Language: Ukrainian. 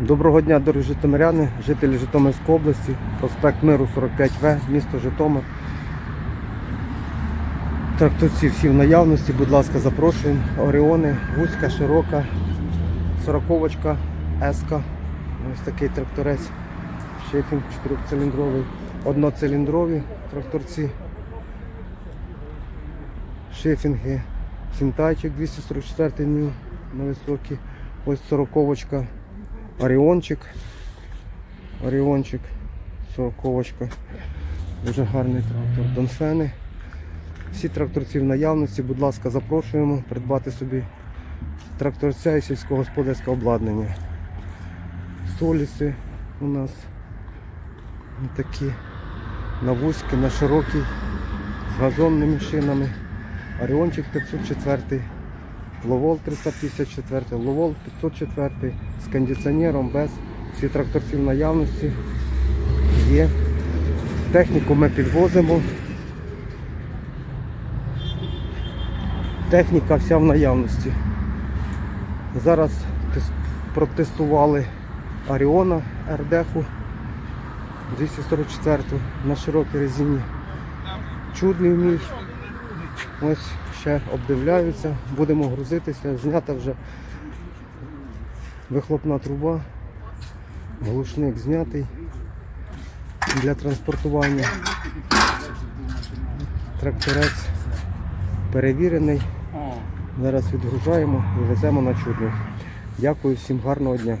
Доброго дня, дорогі житомиряни, жителі Житомирської області, проспект Миру 45В, місто Житомир. Тракторці всі в наявності, будь ласка, запрошуємо. Оріони, вузька, широка, сороковочка, еска. Ось такий тракторець. Шефінг 4-циліндровий, одноциліндрові тракторці. Шефінги, сінтайчик 244 ню на високий. Ось сороковочка. Оріончик. Оріончик. Сороковочка. Дуже гарний трактор. Донфени. Всі тракторці в наявності, будь ласка, запрошуємо придбати собі тракторця і сільськогосподарське обладнання. Соліси у нас такі на вузькі, на широкі, з газонними шинами. Оріончик 504, Ловол 354, Ловол 504 з кондиціонером, без. Всі тракторці в наявності є. Техніку ми підвозимо. Техніка вся в наявності. Зараз протестували Аріона РДХу 244 на широкій резині. Чудний мій. Ось ще обдивляються, будемо грузитися, знята вже вихлопна труба, глушник знятий для транспортування. Тракторець перевірений. Зараз відгружаємо і веземо на чудно. Дякую всім гарного дня.